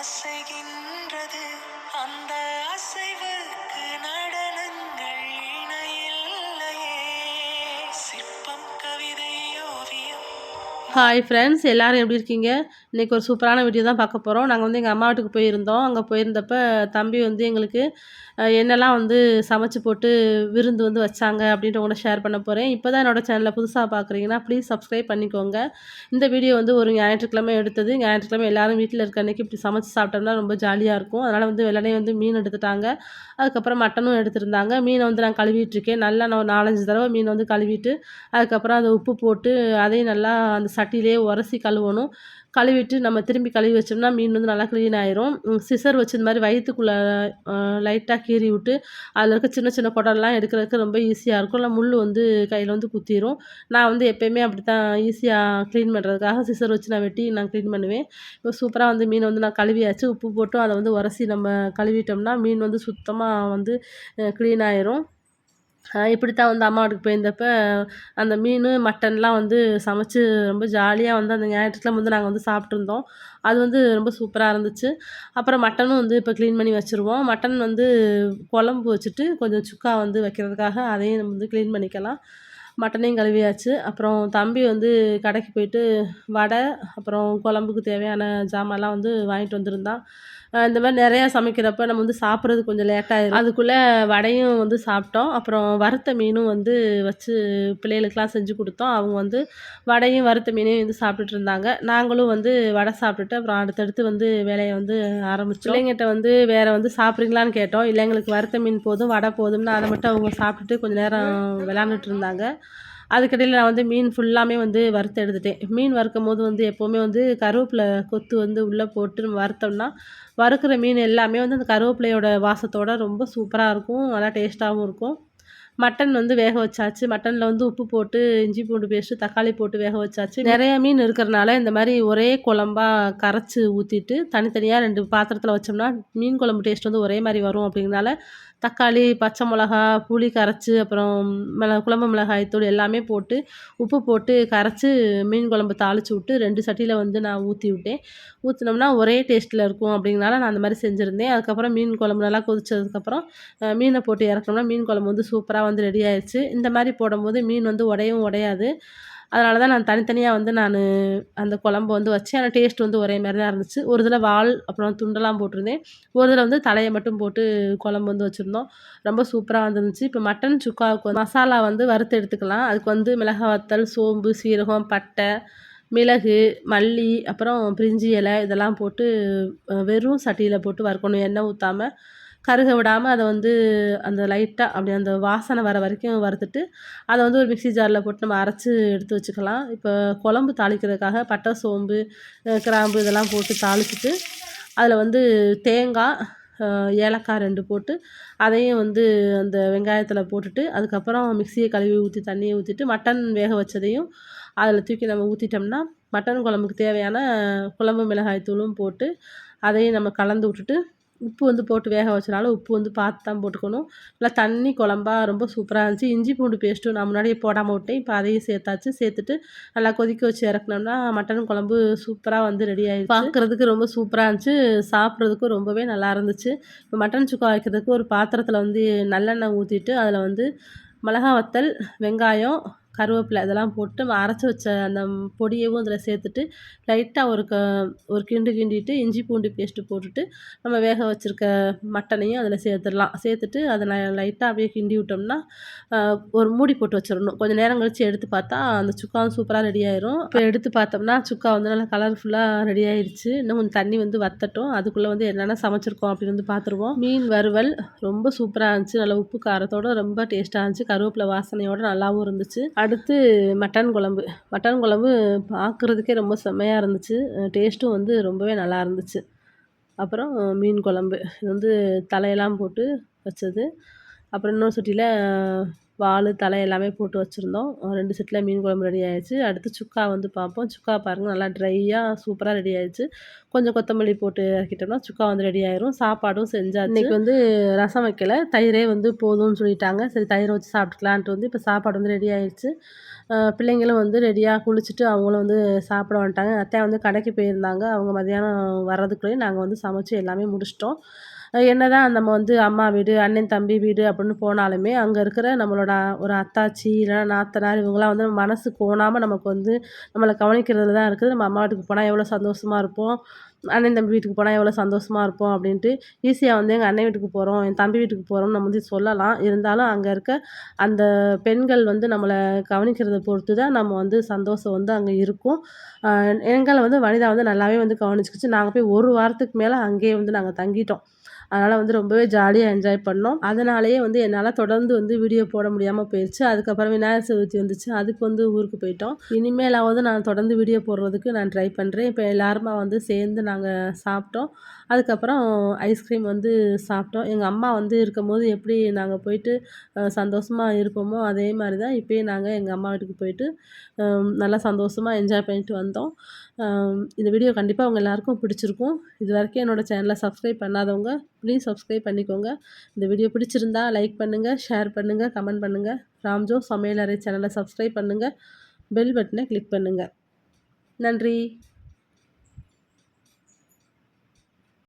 அசைகின்றது அந்த hi friends எல்லாரும் எப்படி இருக்கீங்க? இன்றைக்கி ஒரு சூப்பரான வீடியோ தான் பார்க்க போகிறோம் நாங்கள் வந்து எங்கள் அம்மா வீட்டுக்கு போயிருந்தோம். அங்கே போயிருந்தப்ப தம்பி வந்து எங்களுக்கு என்னெல்லாம் வந்து சமைச்சு போட்டு விருந்து வந்து வச்சாங்க அப்படின்ற உங்களை ஷேர் பண்ண போகிறேன் இப்போ தான் என்னோடய சேனலில் புதுசாக பார்க்குறீங்கன்னா ப்ளீஸ் சப்ஸ்கிரைப் பண்ணிக்கோங்க. இந்த வீடியோ வந்து ஒரு ஞாயிற்றுக்கிழமை எடுத்தது. ஞாயிற்றுக்கிழமை எல்லாரும் வீட்டில் இருக்க அன்றைக்கி இப்படி சமைச்சு சாப்பிட்டோம்னா ரொம்ப ஜாலியாக இருக்கும். அதனால் வந்து வெள்ளனே வந்து மீன் எடுத்துட்டாங்க. அதுக்கப்புறம் மட்டனும் எடுத்துருந்தாங்க. மீனை வந்து நான் கழுவிட்டுருக்கேன் நல்லா நான் நாலஞ்சு தடவை மீனை வந்து கழுவிட்டு அதுக்கப்புறம் அதை உப்பு போட்டு அதையும் நல்லா அந்த சட்டியிலே உரசி கழுவணும். கழுவிட்டு நம்ம திரும்பி கழுவி வச்சோம்னா மீன் வந்து நல்லா க்ளீன் ஆயிரும். சிசர் வச்சு இந்த மாதிரி வயிற்றுக்குள்ளே லைட்டாக கீறி விட்டு அதில் இருக்க சின்ன சின்ன குடல்லாம் எடுக்கிறதுக்கு ரொம்ப ஈஸியாக இருக்கும். இல்லை முள் வந்து கையில் வந்து குத்திரும். நான் வந்து எப்போயுமே அப்படி தான் ஈஸியாக க்ளீன் பண்ணுறதுக்காக சிசர் வச்சு நான் வெட்டி நான் க்ளீன் பண்ணுவேன். இப்போ சூப்பராக வந்து மீன் வந்து நான் கழுவியாச்சு உப்பு போட்டு அதை வந்து உரசி நம்ம கழுவிட்டோம்னா மீன் வந்து சுத்தமாக வந்து க்ளீன் ஆயிரும். இப்படி தான் வந்து அம்மா வீட்டுக்கு போயிருந்தப்ப அந்த மீன் மட்டன்லாம் வந்து சமைச்சு ரொம்ப ஜாலியாக வந்து அந்த ஞாயிற்றுக்கிழமை வந்து நாங்கள் வந்து சாப்பிட்ருந்தோம் அது வந்து ரொம்ப சூப்பராக இருந்துச்சு. அப்புறம் மட்டனும் வந்து இப்போ க்ளீன் பண்ணி வச்சுருவோம். மட்டன் வந்து குழம்பு வச்சுட்டு கொஞ்சம் சுக்கா வந்து வைக்கிறதுக்காக அதையும் நம்ம வந்து க்ளீன் பண்ணிக்கலாம். மட்டனையும் கழுவியாச்சு. அப்புறம் தம்பி வந்து கடைக்கு போயிட்டு வடை அப்புறம் குழம்புக்கு தேவையான ஜாமான்லாம் வந்து வாங்கிட்டு வந்திருந்தான். இந்த மாதிரி நிறையா சமைக்கிறப்ப நம்ம வந்து சாப்பிட்றது கொஞ்சம் லேட்டாகிடும் அதுக்குள்ளே வடையும் வந்து சாப்பிட்டோம். அப்புறம் வறுத்த மீனும் வந்து வச்சு பிள்ளைகளுக்கெலாம் செஞ்சு கொடுத்தோம். அவங்க வந்து வடையும் வறுத்த மீனையும் வந்து சாப்பிட்டுட்டு இருந்தாங்க. நாங்களும் வந்து வடை சாப்பிட்டுட்டு அப்புறம் அடுத்தடுத்து வந்து வேலையை வந்து ஆரம்பிச்சோம். பிள்ளைங்கிட்ட வந்து வேறு வந்து சாப்பிட்றீங்களான்னு கேட்டோம். இல்லை எங்களுக்கு வறுத்த மீன் போதும் வடை போதும்னு அதை மட்டும் அவங்க சாப்பிட்டுட்டு கொஞ்சம் நேரம் விளாண்டுட்டு இருந்தாங்க. அதுக்கடையில் நான் வந்து மீன் ஃபுல்லாமே வந்து வறுத்து எடுத்துட்டேன். மீன் வறுக்கும் போது வந்து எப்போவுமே வந்து கருவேப்பிலை கொத்து வந்து உள்ளே போட்டு நம்ம வறுத்தோம்னா வறுக்கிற மீன் எல்லாமே வந்து அந்த கருவேப்பிலையோட வாசத்தோட ரொம்ப சூப்பராக இருக்கும். நல்லா டேஸ்ட்டாகவும் இருக்கும். மட்டன் வந்து வேக வச்சாச்சு. மட்டனில் வந்து உப்பு போட்டு இஞ்சி பூண்டு பேஸ்ட்டு தக்காளி போட்டு வேக வச்சாச்சு. நிறைய மீன் இருக்கிறனால இந்த மாதிரி ஒரே குழம்பா கரைச்சி ஊற்றிட்டு தனித்தனியாக ரெண்டு பாத்திரத்தில் வச்சோம்னா மீன் குழம்பு டேஸ்ட் வந்து ஒரே மாதிரி வரும் அப்படிங்கிறனால தக்காளி பச்சை மிளகா புளி கரைச்சி அப்புறம் மிள குழம்பு மிளகாய் தூள் எல்லாமே போட்டு உப்பு போட்டு கரைச்சி மீன் குழம்பு தாளித்து விட்டு ரெண்டு சட்டியில் வந்து நான் ஊற்றி விட்டேன். ஊற்றினோம்னா ஒரே டேஸ்ட்டில் இருக்கும் அப்படிங்கனால நான் அந்த மாதிரி செஞ்சுருந்தேன். அதுக்கப்புறம் மீன் குழம்பு நல்லா கொதிச்சதுக்கப்புறம் மீனை போட்டு இறக்கணும்னா மீன் குழம்பு வந்து சூப்பராக வந்து ரெடி ஆயிடுச்சு இந்த மாதிரி போடும்போது மீன் வந்து உடையவும் உடையாது. அதனால தான் நான் தனித்தனியாக வந்து நான் அந்த குழம்பு வந்து வச்சேன். ஆனால் டேஸ்ட் வந்து ஒரே மாதிரி தான் இருந்துச்சு. ஒரு தடவை வால் அப்புறம் துண்டெல்லாம் போட்டிருந்தேன். ஒரு தடவை வந்து தலையை மட்டும் போட்டு குழம்பு வந்து வச்சுருந்தோம். ரொம்ப சூப்பராக வந்துருந்துச்சு. இப்போ மட்டன் சுக்காவுக்கு வந்து மசாலா வந்து வறுத்து எடுத்துக்கலாம். அதுக்கு வந்து மிளகா வத்தல் சோம்பு சீரகம் பட்டை மிளகு மல்லி அப்புறம் பிரிஞ்சி இலை இதெல்லாம் போட்டு வெறும் சட்டியில் போட்டு வறுக்கணும். எண்ணெய் ஊற்றாமல் கருக விடாமல் அதை வந்து அந்த லைட்டாக அப்படி அந்த வாசனை வர வரைக்கும் வறுத்துட்டு அதை வந்து ஒரு மிக்ஸி ஜாரில் போட்டு நம்ம அரைச்சி எடுத்து வச்சுக்கலாம். இப்போ குழம்பு தாளிக்கிறதுக்காக பட்டை சோம்பு கிராம்பு இதெல்லாம் போட்டு தாளிச்சிட்டு அதில் வந்து தேங்காய் ஏலக்காய் ரெண்டு போட்டு அதையும் வந்து அந்த வெங்காயத்தில் போட்டுட்டு அதுக்கப்புறம் மிக்சியை கழுவி ஊற்றி தண்ணியை ஊற்றிட்டு மட்டன் வேக வச்சதையும் அதில் தூக்கி நம்ம ஊற்றிட்டோம்னா மட்டன் குழம்புக்கு தேவையான குழம்பு மிளகாய் தூளும் போட்டு அதையும் நம்ம கலந்து விட்டுட்டு உப்பு வந்து போட்டு வேக வச்சனால உப்பு வந்து பார்த்து தான் போட்டுக்கணும். நல்லா தண்ணி குழம்பா ரொம்ப சூப்பராக இருந்துச்சு. இஞ்சி பூண்டு பேஸ்ட்டும் நான் முன்னாடியே போடாமல் விட்டேன். இப்போ அதையும் சேர்த்தாச்சு. சேர்த்துட்டு நல்லா கொதிக்க வச்சு இறக்குனோம்னா மட்டன் குழம்பு சூப்பராக வந்து ரெடி ஆகிடுச்சு பார்க்குறதுக்கு ரொம்ப சூப்பராக இருந்துச்சு. சாப்பிட்றதுக்கும் ரொம்பவே நல்லா இருந்துச்சு. இப்போ மட்டன் சுக்கா வைக்கிறதுக்கு ஒரு பாத்திரத்தில் வந்து நல்லெண்ணெய் ஊற்றிட்டு அதில் வந்து மிளகா வத்தல் வெங்காயம் கருவேப்பிலை இதெல்லாம் போட்டு அரைச்சி வச்ச அந்த பொடியவும் அதில் சேர்த்துட்டு லைட்டாக ஒரு க ஒரு கிண்டு கிண்டிட்டு இஞ்சி பூண்டு பேஸ்ட்டு போட்டுட்டு நம்ம வேக வச்சுருக்க மட்டனையும் அதில் சேர்த்துடலாம். சேர்த்துட்டு அதை லைட்டாக அப்படியே கிண்டி விட்டோம்னா ஒரு மூடி போட்டு வச்சிடணும். கொஞ்சம் நேரம் கழித்து எடுத்து பார்த்தா அந்த சுக்காவும் சூப்பராக ரெடி ஆயிரும். இப்போ எடுத்து பார்த்தோம்னா சுக்கா வந்து நல்லா கலர்ஃபுல்லாக ரெடி ஆயிடுச்சு இன்னும் கொஞ்சம் தண்ணி வந்து வத்தட்டும். அதுக்குள்ளே வந்து என்னென்ன சமைச்சிருக்கோம் அப்படின்னு வந்து பார்த்துருவோம். மீன் வறுவல் ரொம்ப சூப்பராக இருந்துச்சு. நல்லா உப்பு காரத்தோட ரொம்ப டேஸ்ட்டாக இருந்துச்சு. கருவேப்பிலை வாசனையோட நல்லாவும் இருந்துச்சு. அடுத்து மட்டன் குழம்பு. மட்டன் குழம்பு பார்க்குறதுக்கே ரொம்ப செம்மையாக இருந்துச்சு. டேஸ்ட்டும் வந்து ரொம்பவே நல்லா இருந்துச்சு. அப்புறம் மீன் குழம்பு. இது வந்து தலையெல்லாம் போட்டு வச்சது. அப்புறம் இன்னொரு சட்டியில் வால் தலை எல்லாமே போட்டு வச்சுருந்தோம். ரெண்டு செட்டில் மீன் குழம்பு ரெடி ஆயிடுச்சு. அடுத்து சுக்கா வந்து பார்ப்போம். சுக்கா பாருங்கள் நல்லா ட்ரையாக சூப்பராக ரெடி ஆயிடுச்சு. கொஞ்சம் கொத்தமல்லி போட்டு இறக்கிட்டோம்னா சுக்கா வந்து ரெடி ஆயிரும். சாப்பாடும் செஞ்சால் இன்றைக்கி வந்து ரசம் வைக்கல. தயிரே வந்து போதும்னு சொல்லிட்டாங்க. சரி தயிரை வச்சு சாப்பிட்டுக்கலான்ட்டு வந்து இப்போ சாப்பாடு வந்து ரெடி ஆயிடுச்சு. பிள்ளைங்களும் வந்து ரெடியாக குளிச்சுட்டு அவங்களும் வந்து சாப்பிட வந்துட்டாங்க. அத்தை வந்து கடைக்கு போயிருந்தாங்க. அவங்க மதியானம் வர்றதுக்குள்ளேயே நாங்கள் வந்து சமைச்சு எல்லாமே முடிச்சிட்டோம். என்ன என்னதான் நம்ம வந்து அம்மா வீடு அண்ணன் தம்பி வீடு அப்படின்னு போனாலுமே அங்கே இருக்கிற நம்மளோட ஒரு அத்தாச்சி இல்லைன்னா நாத்தனார் இவங்களாம் வந்து நம்ம மனசு கோணாமல் நமக்கு வந்து நம்மளை கவனிக்கிறதுல தான் இருக்குது. நம்ம அம்மா வீட்டுக்கு போனால் எவ்வளோ சந்தோஷமாக இருப்போம்? அண்ணன் தம்பி வீட்டுக்கு போனால் எவ்வளோ சந்தோஷமாக இருப்போம்? அப்படின்ட்டு ஈஸியாக வந்து எங்கள் அண்ணன் வீட்டுக்கு போகிறோம் என் தம்பி வீட்டுக்கு போகிறோம்னு நம்ம வந்து சொல்லலாம். இருந்தாலும் அங்கே இருக்க அந்த பெண்கள் வந்து நம்மளை கவனிக்கிறத பொறுத்து தான் நம்ம வந்து சந்தோஷம் வந்து அங்கே இருக்கும். எங்களை வந்து வனிதா வந்து நல்லாவே வந்து கவனிச்சிக்கிச்சு. நாங்கள் போய் ஒரு வாரத்துக்கு மேலே அங்கேயே வந்து நாங்கள் தங்கிட்டோம். அதனால் வந்து ரொம்பவே ஜாலியாக என்ஜாய் பண்ணோம். அதனாலேயே வந்து என்னால் தொடர்ந்து வந்து வீடியோ போட முடியாமல் போயிடுச்சு அதுக்கப்புறம் விநாயகர் சதுர்த்தி வந்துச்சு. அதுக்கு வந்து ஊருக்கு போயிட்டோம். இனிமேலாவது நான் தொடர்ந்து வீடியோ போடுறதுக்கு நான் ட்ரை பண்ணுறேன் இப்போ எல்லாருமா வந்து சேர்ந்து நாங்கள் சாப்பிட்டோம். அதுக்கப்புறம் ஐஸ்கிரீம் வந்து சாப்பிட்டோம். எங்கள் அம்மா வந்து இருக்கும்போது எப்படி நாங்கள் போயிட்டு சந்தோஷமாக இருப்போமோ அதே மாதிரி தான் இப்போயும் நாங்கள் எங்கள் அம்மா வீட்டுக்கு போயிட்டு நல்லா சந்தோஷமாக என்ஜாய் பண்ணிட்டு வந்தோம். இந்த வீடியோ கண்டிப்பாக அவங்க எல்லாருக்கும் பிடிச்சிருக்கும். இது வரைக்கும் என்னோட சேனலை சப்ஸ்கிரைப் பண்ணாதவங்க ப்ளீஸ் சப்ஸ்கிரைப் பண்ணிக்கோங்க. இந்த வீடியோ பிடிச்சிருந்தா லைக் பண்ணுங்கள் ஷேர் பண்ணுங்கள் கமெண்ட் பண்ணுங்கள் ராம்ஜோ சமையலறை சேனலை சப்ஸ்கிரைப் பண்ணுங்கள் பெல் பட்டனை கிளிக் பண்ணுங்கள் நன்றி.